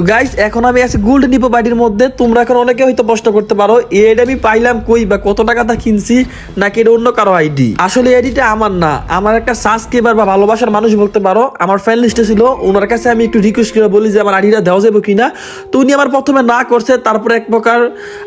তো গাইস এখন আমি আছি গোল্ড নিপো বাড়ির মধ্যে। তোমরা এখন অনেকে হয়তো প্রশ্ন করতে পারো এটা আমি পাইলাম কই বা কত টাকা টাকাটা কিনছি, নাকি এটা অন্য কারও আইডি আসলে আইডিটা আমার না। আমার একটা সাবস্ক্রাইবার বা ভালোবাসার মানুষ বলতে পারো, আমার ফ্রেন্ড লিস্টে ছিল ওনার কাছে আমি একটু রিকোয়েস্ট করে বলি যে আমার আইডিটা দেওয়া যাবে কিনা। তো উনি আমার প্রথমে না করছে, তারপরে এক প্রকার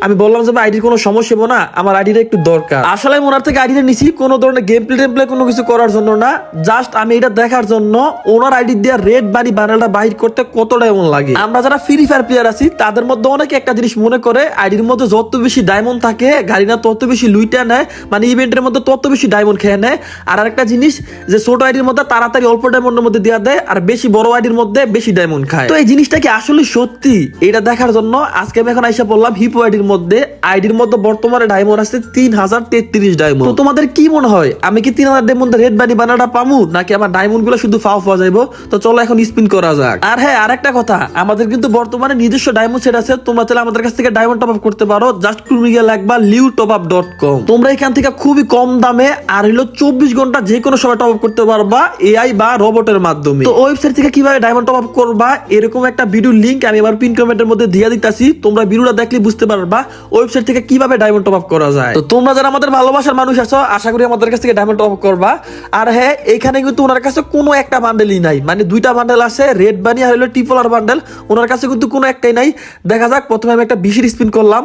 আমি বললাম যে আইডির কোনো সমস্যা হব না, আমার আইডিটা একটু দরকার। আসলে আমি ওনার থেকে আইডিটা নিছি, কোনো ধরনের গেম প্লে টেমপ্লে কোনো কিছু করার জন্য না। জাস্ট আমি এটা দেখার জন্য ওনার আইডি দিয়ে রেড বাড়ি বানালটা বাহির করতে কতটা এমন লাগে। আমরা যারা ফ্রি ফায়ার প্লেয়ার আছি, তাদের মধ্যে অনেকে একটা জিনিস মনে করে, আইডির মধ্যে যত বেশি ডায়মন্ড থাকে, গাড়ি না তত বেশি লুইটা নেয় মানে ইভেন্টের মধ্যে তত বেশি ডায়মন্ড খেয়ে নেয়। আর আরেকটা জিনিস, যে ছোট আইডির মধ্যে তাড়াতাড়ি অল্প ডায়মন্ডের মধ্যে দেওয়া দেয়, আর বেশি বড় আইডির মধ্যে বেশি ডায়মন্ড খায়। তো এই জিনিসটা কি আসলে সত্যি? এটা দেখার জন্য আজকে আমি এখন আইসা বললাম হিপো আইডির মধ্যে আইডির মধ্যে বর্তমানে ডায়মন্ড আছে তিন হাজার তেত্রিশ ডায়মন্ড তো তোমাদের কি মনে হয়? আমি কি তিন হাজার ডায়মন্ড রেড বানি বানাটা পামু, নাকি আমার ডায়মন্ডগুলো শুধু ফাও পাওয়া যাইবো? তো চলো এখন স্পিন করা যাক। আর হ্যাঁ আরেকটা কথা, আমাদের কিন্তু বর্তমানে নিজস্ব ডায়মন্ড সেট আছে, তোমরা চাইলে আমাদের কাছ থেকে ডায়মন্ড টপ আপ করতে পারো। জাস্ট তুমি গিয়ে লাগবা লিউ টপ আপ ডট কম তোমরা এখান থেকে খুবই কম দামে আর হলো চব্বিশ ঘণ্টা যে কোনো সময় টপ আপ করতে পারবা এআই বা রোবটের মাধ্যমে। তো ওয়েবসাইট থেকে কীভাবে ডায়মন্ড টপ আপ করবা, এরকম একটা ভিডিও লিংক আমি আমার পিন কমেন্টের মধ্যে দিয়ে দিতাছি। তোমরা ভিডিওটা দেখলে বুঝতে পারবা ওয়েবসাইট থেকে কীভাবে ডায়মন্ড টপ আপ করা যায়। তো তোমরা যারা আমাদের ভালোবাসার মানুষ আছো, আশা করি আমাদের কাছ থেকে ডায়মন্ড টপ আপ করবা। আর হ্যাঁ এখানে কিন্তু ওনার কাছে কোনো একটা বান্ডেলই নাই। মানে দুইটা বান্ডেল আছে রেড বানি আর হলো টিপলার বান্ডেল ওনার কাছে কিন্তু কোনো একটাই নাই। দেখা যাক, প্রথমে আমি একটা বিশির স্পিন করলাম।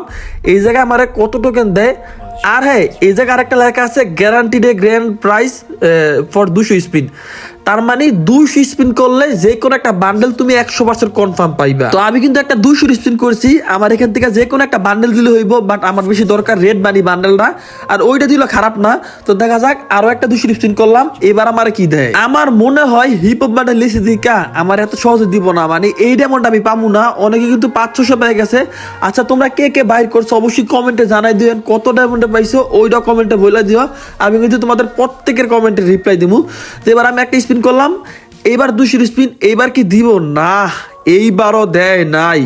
এই জায়গায় আমার কত টোকেন দেয়? আর হ্যাঁ এই জায়গায় আরেকটা লেখা আছে guarantee day grand prize for দুশো স্পিন তার মানে দুইশো স্পিন করলে যে কোনো একটা বান্ডেল তুমি একশো পার্সেন্ট কনফার্ম পাইবা। তো আমি কিন্তু একটা দুইশো স্পিন করছি, আমার এখান থেকে যে কোনো একটা বান্ডেল দিলে হইব বাট আমার বেশি দরকার রেড বানি বান্ডেলটা আর ওইটা দিল খারাপ না। তো দেখা যাক, আরও একটা দুইশো স্পিন করলাম, এবার আমার কি দেয়? আমার মনে হয় হিপ হপ বান্ডেল লিখে দিকা আমার এত সহজে দিব না মানে এই ডেমনটা আমি পাবো না, অনেকে কিন্তু পাঁচ ছশো পেয়ে গেছে। আচ্ছা তোমরা কে কে বাইর করছ অবশ্যই কমেন্টে জানাই দিবেন কত ডায়মন্ডে পাইছো ওইটা কমেন্টে বলে দিও। আমি কিন্তু তোমাদের প্রত্যেকের কমেন্টে রিপ্লাই দিব এবার আমি একটা স্পিন করলাম, এইবার দুশোর স্পিন এইবার কি দিব? না, এইবারও দেয় নাই।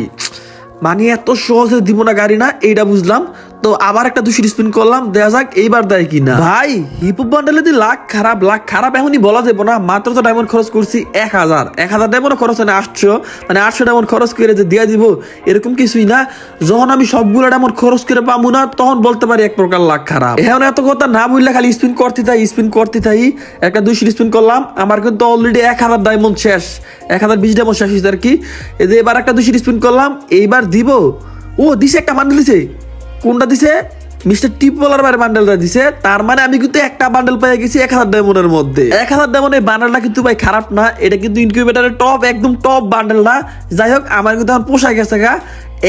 মানে এত সহজে দিব না গাড়ি না, এইটা বুঝলাম। তো আবার একটা দুশো স্পিন করলাম দেখা যাক এইবার দেয় কিনা। ভাই হিপহপ বান্ডেলে দি লাখ খারাপ লাখ খারাপ এখনই বলা যাবে না, মাত্র তো ডায়মন্ড খরচ করছি এক হাজার। এক হাজার ডায়মন্ড খরচ হয় না, আটশো। মানে আটশো ডায়মন্ড খরচ করে যে দিয়ে দিব, এরকম কিছুই না। যখন আমি সবগুলো ডায়মন্ড খরচ করে পাবো না, তখন বলতে পারি এক প্রকার লাখ খারাপ। এখন এত কথা না বললে খালি স্পিন করতে থাই স্পিন করতে থাই একটা দুশো স্পিন করলাম, আমার কিন্তু অলরেডি এক হাজার ডায়মন্ড শেষ। এক হাজার বিশ ডায়মন্ড শেষ হয়েছে আর কি। যে এবার একটা দুশো স্পিন করলাম, এইবার দিব। ও, দিছে একটা বান্ডেল দিছে। কোনটা দিছে? মিস্টার টিপ বলার বাইরে বান্ডেলটা দিছে। তার মানে আমি কিন্তু একটা বান্ডেল পেয়ে গেছি এক হাজার ডায়মন্ডের মধ্যে। এক হাজার ডায়মন্ড এই বান্ডেলটা কিন্তু ভাই খারাপ না, এটা কিন্তু ইনকিউবেটারের টপ একদম টপ বান্ডেলটা যাই হোক, আমার কিন্তু এখন পোষায় গেছে গা।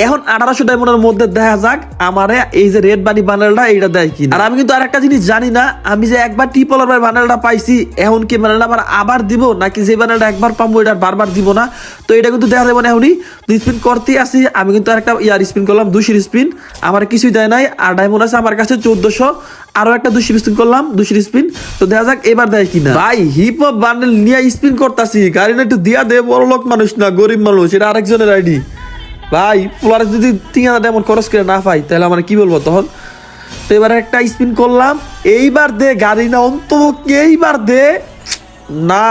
এখন আঠারোশো ডায়মন্ডের মধ্যে দেখা যাক আমারে এই যে রেড বানি বান্ডেলটা এইটা দেয় কি আর আমি কিন্তু আরেকটা জিনিস জানি না, আমি যে একবার টিপলার বাই বান্ডেলটা পাইছি, এখন কি বান্ডেলটা আবার আবার দিব? নাকি যে বান্ডেলটা একবার পাবো এটা বারবার দিব না? তো এটা কিন্তু দেখা যাবে না এখনই। স্পিন করতেই আসি, আমি কিন্তু আরেকটা ইয়ার স্পিন করলাম দুশোর স্পিন আমার কিছুই দেয় নাই, আর ডায়মন্ড আছে আমার কাছে চোদ্দশো। আরও একটা দুশো স্পিন করলাম, দুশো স্পিন তো দেখা যাক এবার দেয় কিনা। ভাই হিপ হপ বান্ডেল নিয়ে স্পিন করতেছি, গাড়ি না একটু দিয়া দে বড় লোক মানুষ না, গরিব মানুষ, এটা আরেকজনের আইডি ভাই পোলারে যদি তিন হাজার এমন খরচ করে না পাই, তাহলে আমার কি বলব তখন? তো এবার একটা স্পিন করলাম, এইবার দে গাড়ি না অন্তত এইবার দে। না,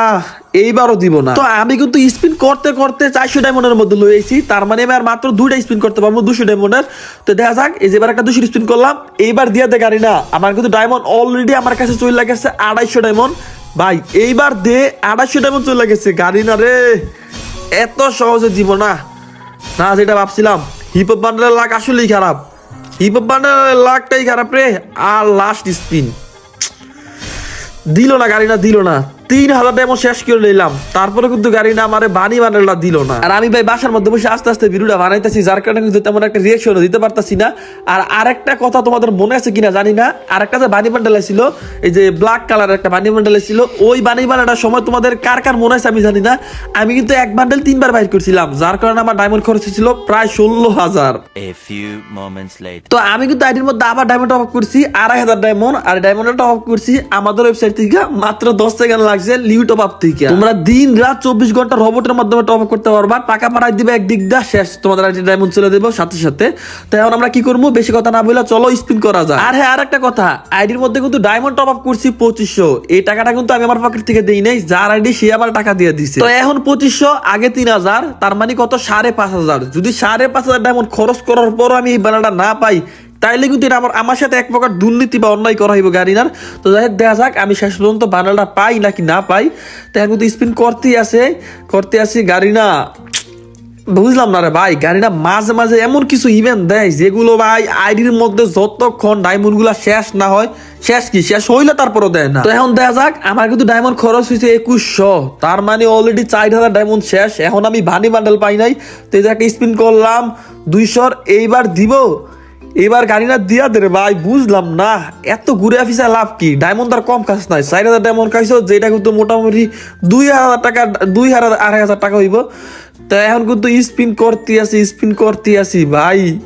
এইবারও দিব না। তো আমি কিন্তু স্পিন করতে করতে চারশো ডায়মন্ডের মধ্যে লয়েছি তার মানে এবার মাত্র দুইটা স্পিন করতে পারব দুশো ডায়মন্ডের তো দেখা যাক, এই যে এবার একটা দুশো স্পিন করলাম, এইবার দিয়ে দে গাড়ি না। আমার কিন্তু ডায়মন্ড অলরেডি আমার কাছে চলে গেছে আড়াইশো ডায়মন্ড ভাই, এইবার দে আড়াইশো ডায়মন্ড চলে গেছে, গাড়ি না রে। এত সহজে দিব না। না যেটা ভাবছিলাম। হিপ হপ বান্ডেলের লাক আসলেই খারাপ। হিপ হপ বান্ডেলের লাকটাই খারাপ রে। আর লাস্ট স্পিন দিল না, গাড়িটা দিল না। তিন হাজার টাকা শেষ করে নিলাম তারপরে কিন্তু গাড়িটা আমারে বানি বান্ডেলটা দিল না। আর আমি ভাই বাসার মধ্যে বসে আস্তে আস্তে ভিডিওটা বানাইতেছি যার কারণে কিন্তু তেমন একটা রিয়েকশন দিতে পারতাছি না। আর আরেকটা কথা তোমাদের মনে আছে কিনা জানি না আরেকটা যে বানি বান্ডেল ছিল এই যে ব্ল্যাক কালারের একটা বানি বান্ডেল ছিল ওই বানি বান্ডেলটার সময় তোমাদের কার কার মনে আছে আমি জানি না। আমি কিন্তু এক বান্ডেল তিনবার বাইর করছিলাম যার কারণে আমার ডায়মন্ড খরচ ছিল প্রায় ষোলো হাজার. তো আমি কিন্তু আইডির মধ্যে আবার ডায়মন্ড টপ আপ করছি আড়াই হাজার ডায়মন্ড আর ডায়মন্ড টপ আপ করছি আমাদের ওয়েবসাইট থেকে মাত্র দশ সেকেন্ড লাগছে। আপ থেকে। তোমরা দিন রাত চব্বিশ ঘণ্টা রোবটের মাধ্যমে টপ আপ করতে পারবা। টাকা পাঠাই দিবে একদিক দা শেষ। তোমাদের ডায়মন্ড চলে দেবো সাথে সাথে। তো এখন আমরা কি করব? বেশি কথা না বলে চলো স্পিন করা যায় আর হ্যাঁ আর একটা কথা আইডির মধ্যে কিন্তু ডায়মন্ড টপ আপ করছি পঁচিশশো। এই টাকাটা কিন্তু আমি আমার পকেট থেকে দিই নাই। যার আইডি সে আমার টাকা দিয়ে দিছে। তো এখন পঁচিশশো আগে তিন হাজার তার মানে কত? সাড়ে পাঁচ হাজার। যদি সাড়ে পাঁচ হাজার ডায়মন্ড খরচ করার পরও আমি এই বেলাটা না পাই তাইলে কিন্তু এটা আমার আমার সাথে এক প্রকার দুর্নীতি বা অন্যায় করা হইব গাড়িনার। তো যাই হোক, দেখা যাক, আমি শেষ পর্যন্ত বানালটা পাই নাকি না পাই। তো এখন কিন্তু স্পিন করতেই আছে করতে আসি গাড়ি না বুঝলাম না রে ভাই গাড়িটা মাঝে মাঝে এমন কিছু ইভেন্ট দেয় যেগুলো ভাই আইডির মধ্যে যতক্ষণ ডায়মন্ডগুলা শেষ না হয়, শেষ কি? শেষ হইলে তারপরও দেয় না। তো এখন দেখা যাক, আমার কিন্তু ডায়মন্ড খরচ হয়েছে একুশশো। তার মানে অলরেডি চার হাজার ডায়মন্ড শেষ। এখন আমি ভানি বান্ডেল পাই নাই। তো একটা স্পিন করলাম, দুইশোর এইবার দিব। এবার গাড়ি না দিয়া দে ভাই, বুঝলাম না। এত ঘুরে অফিসে লাভ কি? ডায়মন্ড আর কম কাজ নাই। চার হাজার ডায়মন্ড খাইছো যেটা কিন্তু মোটামুটি দুই হাজার টাকা, দুই হাজার, আড়াই হাজার টাকা হইব। তো এখন কিন্তু স্পিন করতে আসি স্পিন করতে আসি ভাই।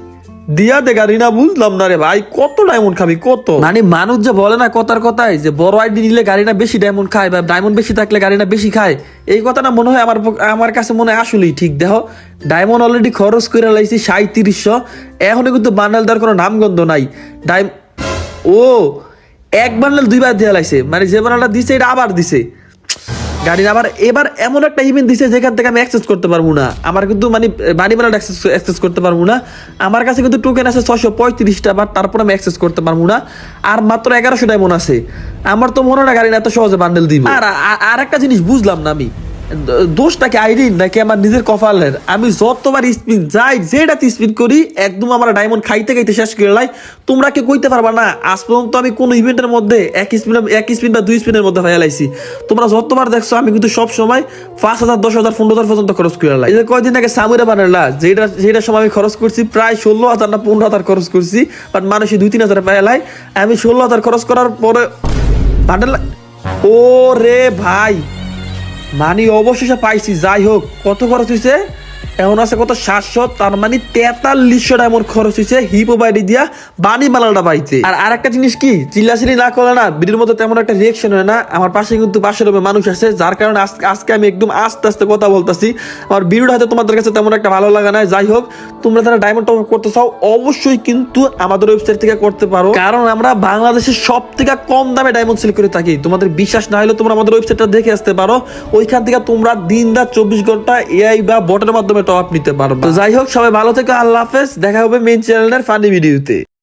দিয়া দে গাড়ি না, বুঝলাম না রে ভাই, কত ডায়মন্ড খাবি, কত? মানে মানুষ যে বলে না কথার কথাই, যে বড় আইডি নিলে গাড়ি না বেশি ডায়মন্ড খায় বা ডায়মন্ড বেশি থাকলে গাড়ি না বেশি খায়, এই কথাটা মনে হয় আমার আমার কাছে মনে হয় আসলেই ঠিক। দেখো ডায়মন্ড অলরেডি খরচ করে লাইছি সাঁত্রিশশো এখনও কিন্তু বান্ডেল দেওয়ার কোনো নামগন্ধ নাই। ডাই ও, এক বান্ডেল দুইবার দেওয়া লাগছে মানে যে বান্ডালটা দিছে, এটা আবার দিছে। গাড়ি আবার এবার এমন একটা ইভেন্ট দিছে যেখান থেকে আমি অ্যাক্সেস করতে পারব না। আমার কিন্তু মানে বাড়ি বানাটা অ্যাক্সেস করতে পারব না। আমার কাছে কিন্তু টোকেন আছে ছশো পঁয়ত্রিশটা বাট তারপর আমি অ্যাক্সেস করতে পারব না। আর মাত্র এগারোশো মনে আছে। আমার তো মনে হয় না গাড়ি না এত সহজে বান্ডেল দিব। আর আর- একটা জিনিস বুঝলাম না আমি। দোষটা কি আইডির নাকি আমার নিজের কপালের? আমি যতবার স্পিন, যাই যেটাতে স্পিন করি, একদম আমার ডায়মন্ড খাইতে খাইতে শেষ করে লাই। তোমরা কি কইতে পারবা না, আজ পর্যন্ত আমি কোন ইভেন্টের মধ্যে এক স্পিন এক স্পিন বা দুই স্পিনের মধ্যে ফেলাইছি তোমরা যতবার দেখছ, আমি কিন্তু সব সময় পাঁচ হাজার, দশ হাজার, পনেরো হাজার পর্যন্ত খরচ করে লাই। কয়দিন আগে সামুরা বানালা যেটা যেটা সময় আমি খরচ করছি, প্রায় ষোলো হাজার না পনেরো হাজার খরচ করছি বাট মানুষ দুই, তিন হাজার ফেলাই আমি ষোলো হাজার খরচ করার পরে বান্ডেল ও রে ভাই! মানি অবশেষে পাইছি যাই হোক কত খরচ হয়েছে এখন আছে কত সাতশো, তার মানে তেতাল্লিশশো ডায়মন্ড খরচ হয়েছে হিপো বাইডি দিয়া বানি মালাটা পাইতে। আর আরেকটা জিনিস কি? চিল্লাচিল্লি না করলে না, ভিডিওর মধ্যে তেমন একটা রিয়েকশন হয় না। আমার পাশে কিন্তু পাশের রুমে মানুষ আছে, যার কারণে আজকে আমি একদম আস্তে আস্তে কথা বলতেছি। আমার ভিডিওটা হয়তো তোমাদের কাছে তেমন একটা ভালো লাগা না যাই হোক, তোমরা যারা ডায়মন্ড টপ করতে চাও, অবশ্যই কিন্তু আমাদের ওয়েবসাইট থেকে করতে পারো। কারণ আমরা বাংলাদেশের সব থেকে কম দামে ডায়মন্ড সেল করে থাকি। তোমাদের বিশ্বাস না হলে তোমরা আমাদের ওয়েবসাইটটা দেখে আসতে পারো। ওইখান থেকে তোমরা দিন রাত চব্বিশ ঘণ্টা এআই বা বটের মাধ্যমে টপ নিতে পারব তো যাই হোক, সবাই ভালো থেকে, আল্লাহ হাফেজ। দেখা হবে মেন চ্যানেলের ফানি ভিডিওতে